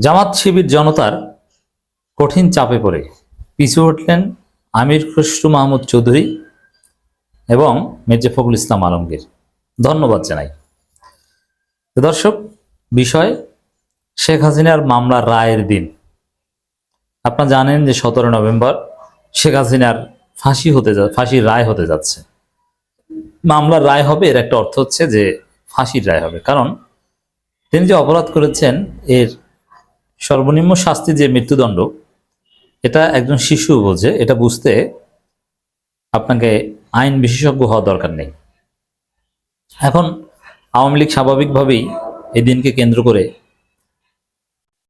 জামাত শিবির জনতার কঠিন চাপে পড়ে। পিছু হটলেন আমির খসরু মাহমুদ চৌধুরী এবং মির্জা ফখরুল ইসলাম আলমগীর। ধন্যবাদ জানাই। দর্শক, বিষয় শেখ হাসিনার মামলার রায়ের দিন। আপনারা জানেন যে সতেরো নভেম্বর শেখ হাসিনার ফাঁসি হতে যা ফাঁসির রায় হতে যাচ্ছে। মামলার রায় হবে এর একটা অর্থ হচ্ছে যে ফাঁসির রায় হবে। কারণ তিনি যে অপরাধ করেছেন, এর সর্বনিম্ন শাস্তি যে মৃত্যুদণ্ড, এটা একজন শিশু বোঝে, এটা বুঝতে আপনাকে আইন বিশেষজ্ঞ হওয়া দরকার নেই। এখন আওয়ামী লীগ স্বাভাবিকভাবেই এই দিনকে কেন্দ্র করে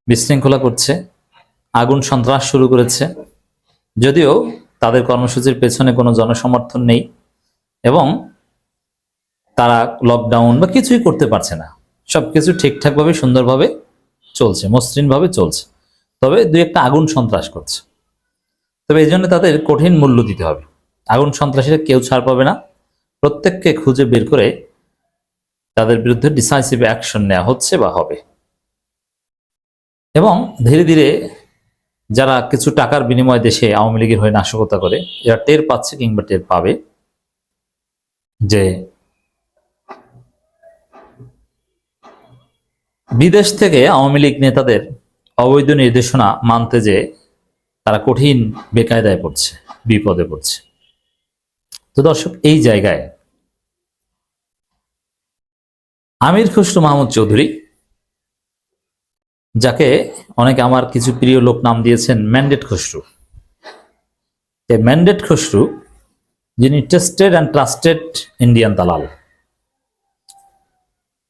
বিশৃঙ্খলা করছে, আগুন সন্ত্রাস শুরু করেছে। যদিও তাদের কর্মসূচির পেছনে কোনো জনসমর্থন নেই এবং তারা লকডাউন বা কিছুই করতে পারছে না। সবকিছু ঠিকঠাকভাবে, সুন্দরভাবে চলছে, মসৃণভাবে চলছে। তবে দুই একটা আগুন সন্ত্রাস করছে। তবে এই জন্য তাদের কঠিন মূল্য দিতে হবে। আগুন সন্ত্রাসীরা কেউ ছাড় পাবে না। প্রত্যেককে খুঁজে বের করে তাদের বিরুদ্ধে ডিসাইসিভ অ্যাকশন নেওয়া হচ্ছে বা হবে। এবং ধীরে ধীরে যারা কিছু টাকার বিনিময়ে দেশে আওয়ামী লীগের হয়ে নাশকতা করে, এরা টের পাচ্ছে কিংবা টের পাবে যে বিদেশ থেকে আওয়ামী লীগ নেতাদের অবৈধ নির্দেশনা মানতে যে তারা কঠিন বেকায়দায় পড়ছে, বিপদে পড়ছে। তো দর্শক, এই জায়গায় আমির খসরু মাহমুদ চৌধুরী, যাকে অনেকে আমার কিছু প্রিয় লোক নাম দিয়েছেন ম্যান্ডেট খসরু। ম্যান্ডেট খসরু যিনি টেস্টেড অ্যান্ড ট্রাস্টেড ইন্ডিয়ান দালাল।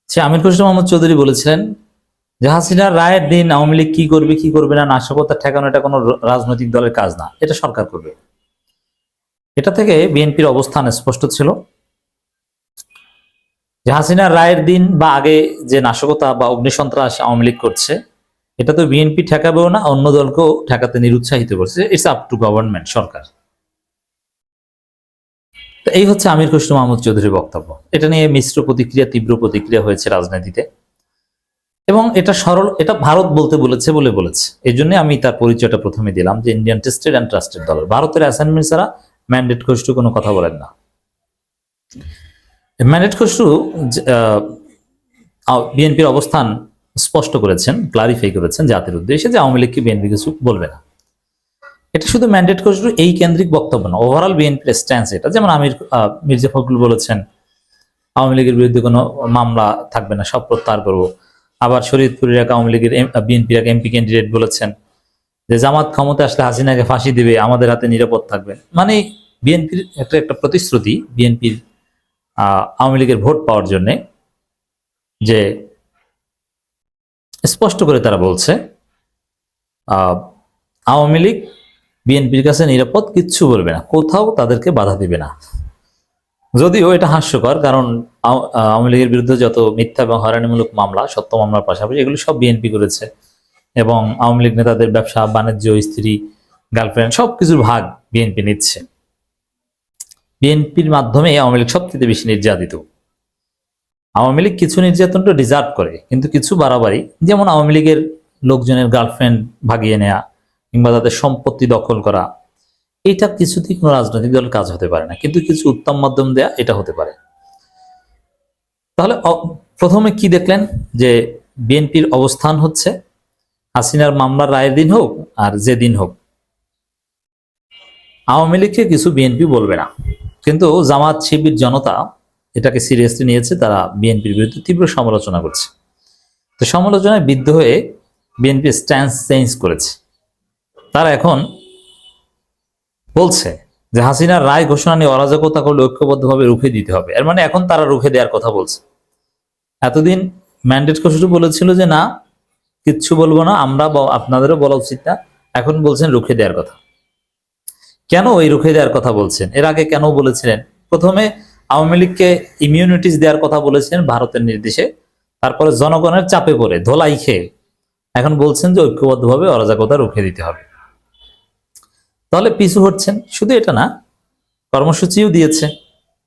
সে আমির খসরু মোহাম্মদ চৌধুরী বলেছিলেন যে হাসিনার রায়ের দিন আওয়ামী লীগ কি করবে কি করবে না, নাশকতা ঠেকানো এটা কোনো রাজনৈতিক দলের কাজ না, এটা সরকার করবে। এটা থেকে বিএনপির অবস্থান স্পষ্ট ছিল। যে হাসিনার রায়ের দিন বা আগে যে নাশকতা বা অগ্নিসন্ত্রাস আওয়ামী লীগ করছে, এটা তো বিএনপি ঠেকাবেও না, অন্য দলকেও ঠেকাতে নিরুৎসাহিত করছে। ইটস আপ টু গভর্নমেন্ট সরকার। এই হচ্ছে আমির খসরু মাহমুদ চৌধুরীর বক্তব্য। এটা নিয়ে মিশ্র প্রতিক্রিয়া, তীব্র প্রতিক্রিয়া হয়েছে রাজনীতিতে। এবং এটা সরল, এটা ভারত বলতে বলেছে বলে বলেছে। এই জন্য আমি তার পরিচয়টা প্রথমে দিলাম যে ইন্ডিয়ান টেস্টেড অ্যান্ড ট্রাস্টেড দল। ভারতের অ্যাসাইনমেন্ট ছাড়া ম্যান্ডেট খসরু কোনো কথা বলেন না। ম্যান্ডেট খসরু বিএনপির অবস্থান স্পষ্ট করেছেন ক্লারিফাই করেছেন জাতির উদ্দেশ্যে যে আওয়ামী লীগকে বিএনপি কিছু বলবে না। এটা শুধু ম্যান্ডেট খসরু এই কেন্দ্রিক বক্তব্য না ওভারঅল বিএনপির স্ট্যান্স এটা। যেমন আমির মির্জা ফখরুল বলেছেন, আওয়ামী লীগের বিরুদ্ধে কোনো মামলা থাকবে না, সব প্রত্যাহার করব। আবার শরীয়তপুরের এক আওয়ামী লীগের বিএনপির এক এমপি ক্যান্ডিডেট বলেছেন যে, জামাত ক্ষমতা আসলে হাসিনাকে ফাঁসি দিবে, আমাদের হাতে নিরাপদ থাকবে। মানে বিএনপির একটা একটা প্রতিশ্রুতি বিএনপির আওয়ামী লীগের ভোট পাওয়ার জন্য যে স্পষ্ট করে তারা বলছে আওয়ামী লীগ বিএনপির কাছে নিরাপদ কিচ্ছু বলবে না, কোথাও তাদেরকে বাধা দিবে না। যদিও এটা হাস্যকর, কারণ আওয়ামী লীগের বিরুদ্ধে যত মিথ্যা এবং হয়রানিমূলক মামলা, সত্য মামলার পাশাপাশি এগুলো সব বিএনপি করেছে। এবং আওয়ামী লীগ নেতাদের ব্যবসা, বাণিজ্য, স্ত্রী, গার্লফ্রেন্ড সব কিছুর ভাগ বিএনপি নিচ্ছে। বিএনপির মাধ্যমে আওয়ামী লীগ সবচেয়ে বেশি নির্যাতিত। আওয়ামী লীগ কিছু নির্যাতনটা ডিজার্ভ করে, কিন্তু কিছু বাড়াবাড়ি, যেমন আওয়ামী লীগের লোকজনের গার্লফ্রেন্ড ভাগিয়ে নেয়া কিংবা তাদের সম্পত্তি দখল করা, এটা কিছুতেই কোনো রাজনৈতিক দলের কাজ হতে পারে না। কিন্তু কিছু উত্তম মাধ্যম দেয়া এটা হতে পারে। তাহলে প্রথমে কি দেখলেন? যে বিএনপির অবস্থান হচ্ছে হাসিনার মামলার রায়ের দিন হোক আর যে দিন হোক। আওয়ামী লীগকে কিছু বিএনপি বলবে না। কিন্তু জামাত শিবির জনতা এটাকে সিরিয়াসলি নিয়েছে, তারা বিএনপির বিরুদ্ধে তীব্র সমালোচনা করছে। তো সমালোচনায় বিদ্ধ হয়ে বিএনপি স্ট্যান্স চেঞ্জ করেছে। তারা এখন বলছে যে হাসিনার রায় ঘোষণা নিয়ে অরাজকতা করলে ঐক্যবদ্ধভাবে রুখে দিতে হবে। এর মানে এখন তারা রুখে দেওয়ার কথা বলছে। এতদিন ম্যান্ডেট খসরু বলেছিল যে, না, কিচ্ছু বলব না, আমরা আপনাদেরও বলা উচিত না। এখন বলছেন রুখে দেওয়ার কথা। কেন ওই রুখে দেওয়ার কথা বলছেন? এর আগে কেন বলেছিলেন? প্রথমে আওয়ামী লীগকে ইমিউনিটিস দেওয়ার কথা বলেছিলেন ভারতের নির্দেশে। তারপরে জনগণের চাপে পড়ে, ধোলাই খেয়ে। এখন বলছেন যে ঐক্যবদ্ধভাবে অরাজকতা রুখে দিতে হবে। তাহলে পিছু হচ্ছেন। শুধু এটা না, কর্মসূচিও দিয়েছে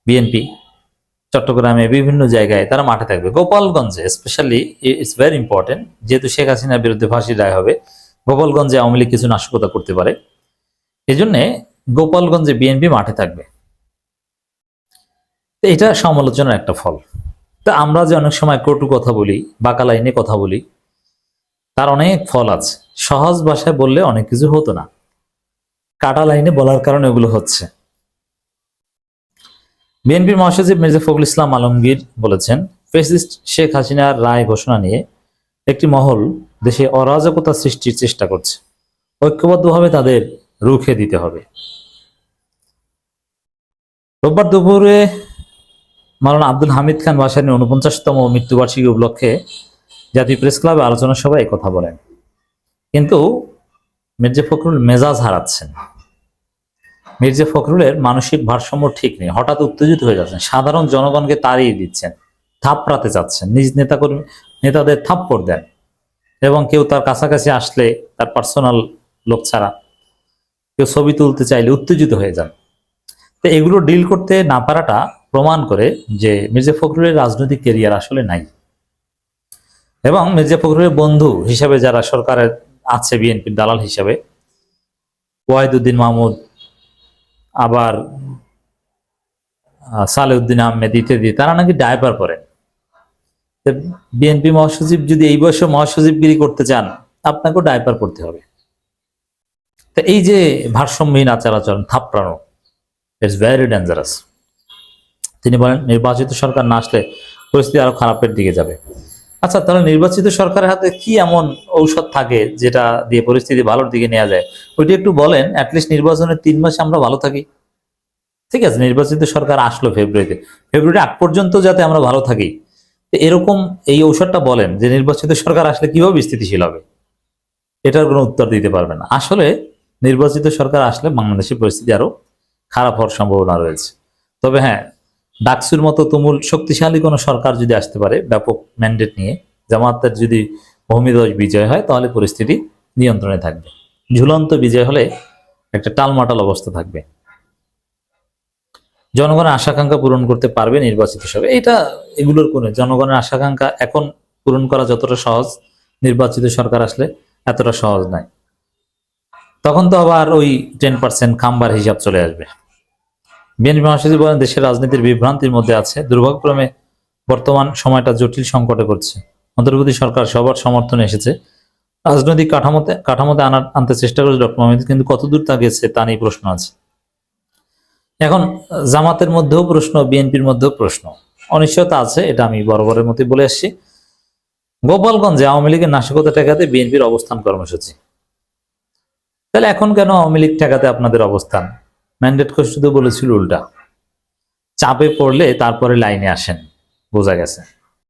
বিএনপি চট্টগ্রামে বিভিন্ন জায়গায় তারা মাঠে থাকবে। গোপালগঞ্জে স্পেশালি ইটস ভেরি ইম্পর্টেন্ট যেহেতু শেখ হাসিনার বিরুদ্ধে ফাঁসি রায় হবে, গোপালগঞ্জে আওয়ামী লীগ কিছু নাশকতা করতে পারে। এই জন্যে গোপালগঞ্জে বিএনপি মাঠে থাকবে। এটা সমালোচনার একটা ফল। তা আমরা যে অনেক সময় কটু কথা বলি, বাঁকা লাইনে কথা বলি, তার অনেক ফল আছে। সহজ ভাষায় বললে অনেক কিছু হতো না। কাটা লাইনে বলার কারণে এগুলো হচ্ছে। বিএনপির মহাসচিব মির্জা ফখরুল ইসলাম আলমগীর বলেছেন ফেসিস্ট শেখ হাসিনার রায় ঘোষণা নিয়ে একটি মহল দেশে অরাজকতা সৃষ্টির চেষ্টা করছে। ঐক্যবদ্ধভাবে তাদের রুখে দিতে হবে। রোববার দুপুরে মাওলানা আব্দুল হামিদ খান বাসানি উনপঞ্চাশতম মৃত্যুবার্ষিকী উপলক্ষে জাতীয় প্রেস ক্লাবে আলোচনা সভায় কথা বলেন। কিন্তু মির্জা ফখরুল মেজাজ হারাচ্ছেন। মির্জা ফখরুলের মানসিক ভারসাম্য ঠিক নেই। হঠাৎ উত্তেজিত হয়ে যাচ্ছেন। সাধারণ জনগণকে তাড়িয়ে দিচ্ছেন। থাপড়াতে চাচ্ছেন। নিজ নেতাকর্মী, নেতাদের থাপ্পড় দেন। এবং কেউ তার কাছাকাছি আসলে তার পার্সোনাল লোক ছাড়া কেউ ছবি তুলতে চাইলে উত্তেজিত হয়ে যান। তো এগুলো ডিল করতে না পারাটা প্রমাণ করে যে মির্জা ফখরুলের রাজনৈতিক কেরিয়ার আসলে নাই। এবং মির্জা ফখরুলের বন্ধু হিসাবে যারা সরকারের আছে বিএনপির দালাল হিসাবে। ওয়াহিদুদ্দিন মাহমুদ, আবার সালেউদ্দিন আহমেদ ইত্যাদি, তারা নাকি ডায়পার পরেন বিএনপি মহাসচিব যদি এই বয়সে মহাসচিবগিরি করতে চান, আপনাকেও ডায়পার পড়তে হবে। তো এই যে ভারসাম্যহীন আচার আচরণ থাপড়ানো ইটস ভেরি ডেঞ্জারাস তিনি বলেন, নির্বাচিত সরকার না আসলে পরিস্থিতি আরও খারাপের দিকে যাবে। আচ্ছা তাহলে নির্বাচিত সরকারের হাতে কি এমন ঔষধ থাকে যেটা দিয়ে পরিস্থিতি ভালোর দিকে নেওয়া যায়? ওইটা একটু বলেন অ্যাটলিস্ট নির্বাচনের তিন মাসে আমরা ভালো থাকি। ঠিক আছে, নির্বাচিত সরকার আসলো ফেব্রুয়ারিতে। ফেব্রুয়ারি আগ পর্যন্ত যাতে আমরা ভালো থাকি। এরকম এই ঔষধটা বলেন যে নির্বাচিত সরকার আসলে কীভাবে স্থিতিশীল হবে? এটার কোনো উত্তর দিতে পারবে না। আসলে নির্বাচিত সরকার আসলে বাংলাদেশের পরিস্থিতি আরও খারাপ হওয়ার সম্ভাবনা রয়েছে। তবে হ্যাঁ ডাকসুর মতো তুমুল শক্তিশালী কোনো সরকার যদি আসতে পারে ব্যাপক ম্যান্ডেট নিয়ে জামাতের যদি ভূমিধ্বজ বিজয় হয়, তাহলে পরিস্থিতি নিয়ন্ত্রণে থাকবে। ঝুলন্ত বিজয় হলে একটা টালমাটাল অবস্থা থাকবে। জনগণের আশাকাঙ্ক্ষা পূরণ করতে পারবে নির্বাচিত সরকার এটা এগুলোর কোনো, জনগণের আশাকাঙ্ক্ষা এখন পূরণ করা যতটা সহজ, নির্বাচিত সরকার আসলে এতটা সহজ নয়। তখন তো আবার ওই টেন পার্সেন্ট খাম্বার হিসাব চলে আসবে। বিএনপি মহাসচিব বলেন, দেশের রাজনীতির বিভ্রান্তির মধ্যে আছে, দুর্ভাগ্যক্রমে বর্তমান সময়টা জটিল সংকটে করছে অন্তর্বর্তী সরকার সবার সমর্থনে এসেছে। রাজনৈতিক কাঠামোতে কাঠামোতে আনার, আনতে চেষ্টা করেছে ডক্টর মোহাম্মদ কিন্তু কতদূর তা গেছে তা নিয়ে প্রশ্ন আছে। এখন, জামাতের মধ্যেও প্রশ্ন, বিএনপির মধ্যেও প্রশ্ন। অনিশ্চয়তা আছে, এটা আমি বরাবরের মতোই বলে আসছি। গোপালগঞ্জে আওয়ামী লীগের নাশকতা ঠেকাতে বিএনপির অবস্থান কর্মসূচি। তাহলে এখন কেন আওয়ামী লীগ ঠেকাতে আপনাদের অবস্থান? ম্যান্ডেট কোর্স শুধু বলেছিল উল্টা। চাপে পড়লে তারপরে লাইনে আসেন বোঝা গেছে।